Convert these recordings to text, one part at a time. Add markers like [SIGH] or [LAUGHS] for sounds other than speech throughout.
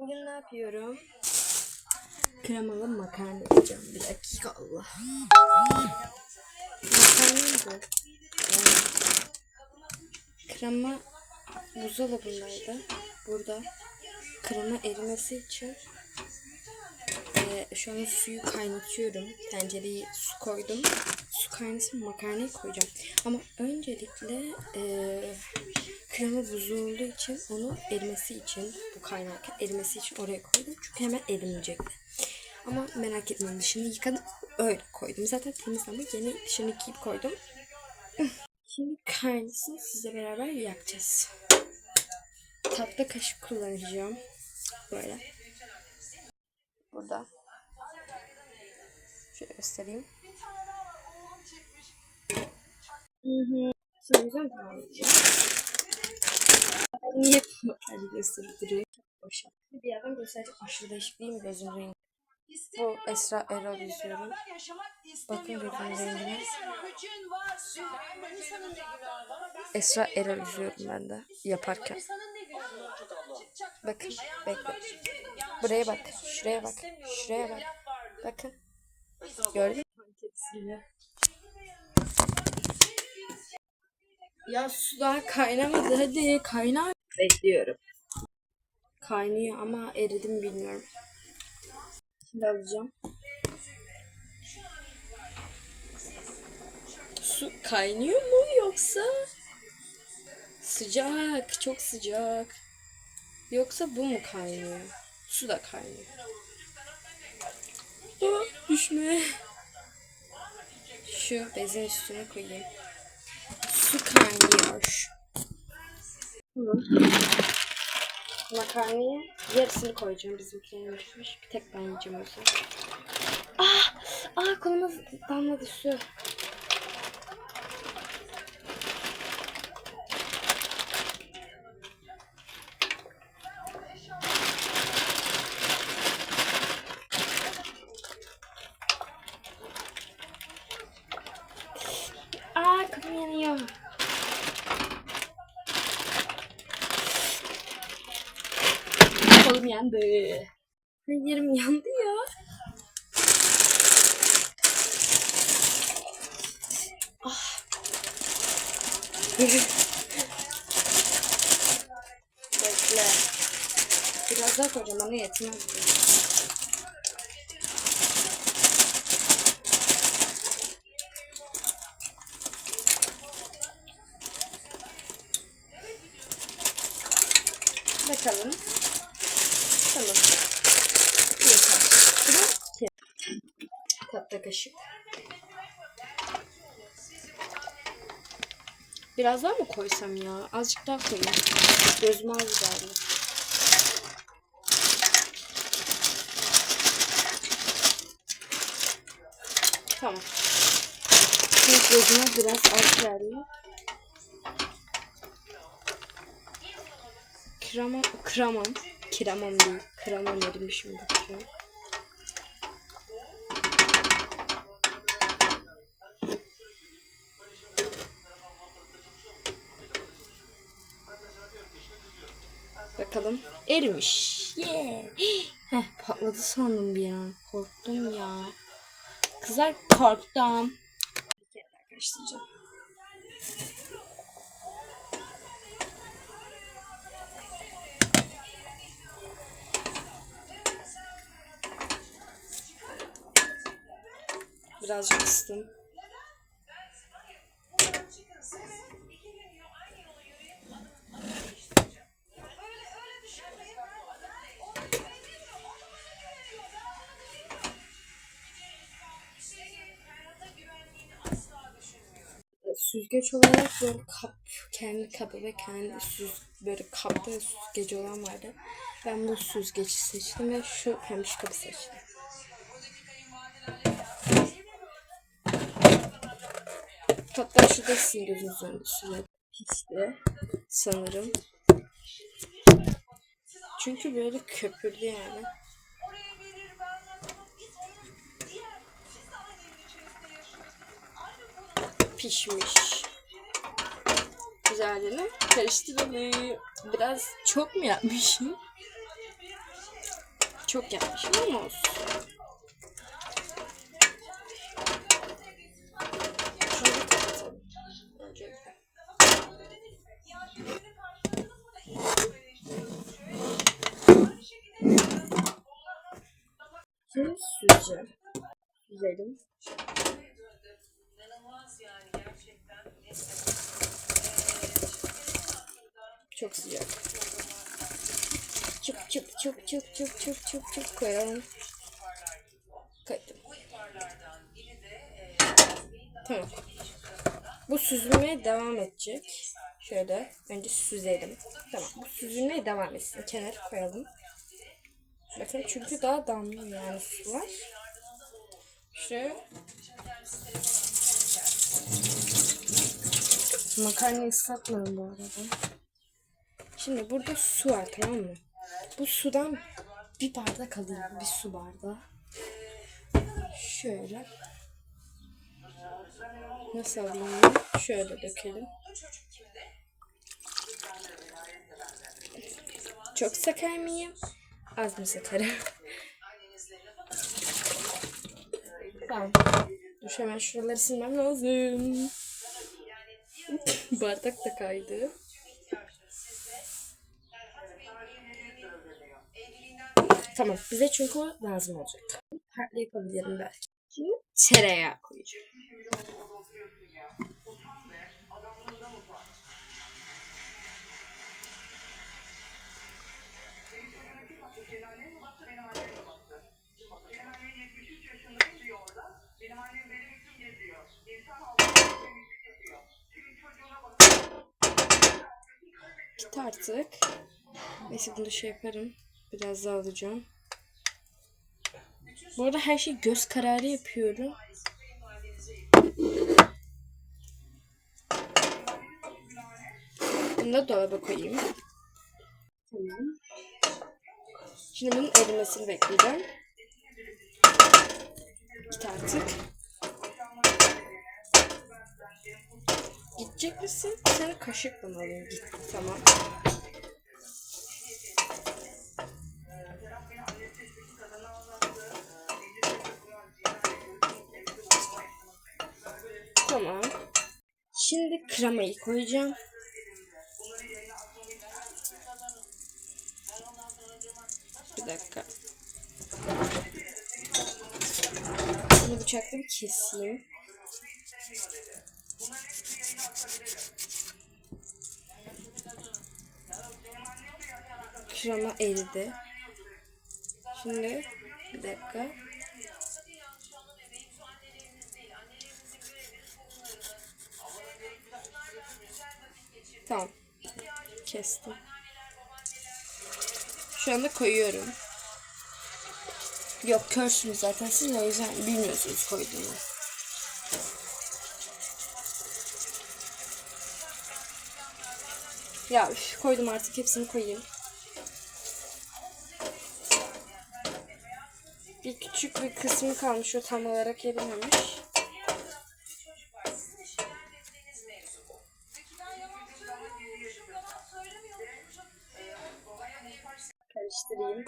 Bugün ne yapıyorum? Kremalı makarna yapacağım. Bir dakika Allah. Makarna bu. Yani krema buzdolabındaydı. Burada krema erimesi için eee, şu an suyu kaynatıyorum. Tencereye su koydum. Su kaynasın makarnayı koyacağım. Ama öncelikle eee krema buzlu için onu erimesi için bu kaynarken erimesi için oraya koydum. Çünkü hemen erimeyecekti. Ama merak etmeyin dışını yıkadım. Öyle koydum. Zaten temiz yeni dışını yıkayıp koydum. [LAUGHS] Şimdi kaynasın sizle beraber yakacağız. Tatlı kaşık kullanacağım. Böyle. Burada. Şöyle göstereyim. Hı hı. Niye makyajı gösterip duruyor? Yap. Bir yerden gösterecek aşırı değişik değil mi gözün rengi? Bu Esra Erol izliyorum. Bakın gözün rengine. Esra Erol izliyorum ben de yaparken. Bakın bekle. Buraya bak. Şuraya bak. Şuraya bak. Bakın. Gördün mü? Ya su daha kaynamadı. Hadi kaynar. Bekliyorum. Kaynıyor ama eridi mi bilmiyorum. Şimdi alacağım. Su kaynıyor mu yoksa sıcak, çok sıcak. Yoksa bu mu kaynıyor? Su da kaynıyor. Aa, düşme. Şu bezin üstüne koyayım. Su kaynıyor. Makarnayı yarısını koyacağım bizimkilerin düşmüş. Bir tek ben yiyeceğim o yüzden. Ah! Ah koluma damladı su. Kolum yandı. Yerim yandı ya. Ah. Bekle. Biraz daha koyacağım bana yetmez. Bakalım. Tamam. Yeter. Tatlı kaşık. Biraz daha mı koysam ya? Azıcık daha koyayım. Gözüm az geldi. Tamam. Şimdi gözüme biraz az geldi. Kramam, kramam. Kiramam değil. Kramam erimişim de şu an. Bakalım. Erimiş. Yeah. [GASPS] Heh, patladı sandım bir an. Korktum ya. Kızlar korktum. Bir Birazcık ıstım. Süzgeç olarak böyle kap, kendi kabı ve kendi süz, böyle kapta süzgeci olan vardı. Ben bu süzgeci seçtim ve şu pembiş kabı seçtim. Hatta şu da sizin gözünüzün süre pisti sanırım. Çünkü böyle köpürdü yani. Pişmiş. Güzel değil mi? Karıştıralım. Biraz çok mu yapmışım? Çok yapmışım ama olsun. Şunu bir kapatalım. Öncelikle. Şimdi süzeceğim. Süzelim. Çok sıcak. Çık çık çık çık çık çık çık çık koyalım. Koydum. Tamam. Bu süzülmeye devam edecek. Şöyle önce süzelim. Tamam. Bu süzülmeye devam etsin. Kenara koyalım. Bakın çünkü daha damlıyor yani sular. Şu makarnayı ıslatmadım bu arada. Şimdi burada su var tamam mı? Bu sudan bir bardak alayım. Bir su bardağı. Şöyle. Nasıl alayım? Şöyle dökelim. Çok sakar mıyım? Az mı sakarım? Tamam. Dur hemen şuraları silmem lazım. [LAUGHS] Bardak da kaydı. Tamam. Bize çünkü lazım olacak. Farklı yapabilirim belki. Tereyağı koyacağım. Bitti artık. Neyse bunu şey yaparım. Biraz daha alacağım. Bu arada her şeyi göz kararı yapıyorum. Bunu da dolaba koyayım. Tamam. Şimdi bunun erimesini bekleyeceğim. Git artık. Gidecek misin? Seni kaşıkla mı alayım? Git. Tamam. Tamam. Şimdi kremayı koyacağım. Bir dakika. Bunu bıçakla bir keseyim. Krema eridi. Şimdi bir dakika. Tamam. Kestim. Şu anda koyuyorum. Yok körsünüz zaten siz o yüzden bilmiyorsunuz koyduğumu. Ya üf, koydum artık hepsini koyayım. Bir küçük bir kısmı kalmış o tam olarak erimemiş. Karıştırayım.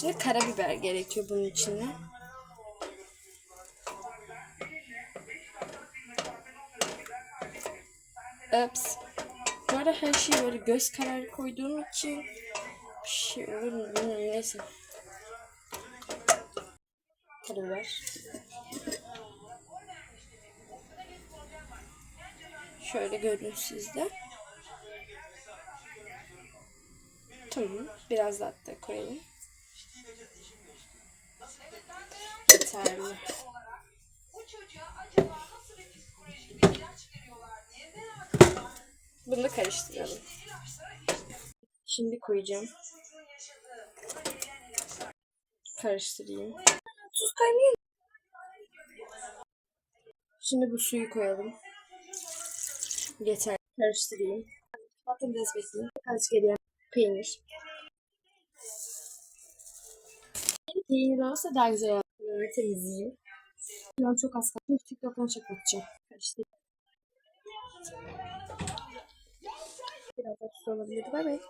Şimdi karabiber gerekiyor bunun içine. Ups. Bu arada her şeyi böyle göz kararı koyduğum için bir şey olur mu bilmiyorum neyse. Karabiber. Şöyle görün sizde. Tamam. Biraz daha da koyalım. Yeterli. Bunu karıştıralım. Şimdi koyacağım. Karıştırayım. Kaynıyor. Şimdi bu suyu koyalım. Yeter. Karıştırayım. Hatta biraz bekleyeyim. Azıcık geriye peynir. Peynir olsa daha güzel olur. Böyle temizleyeyim. An çok az kaldı. TikTok'tan çaklatacağım. Karıştırayım. Biraz daha tuz olabilir. Bay bay.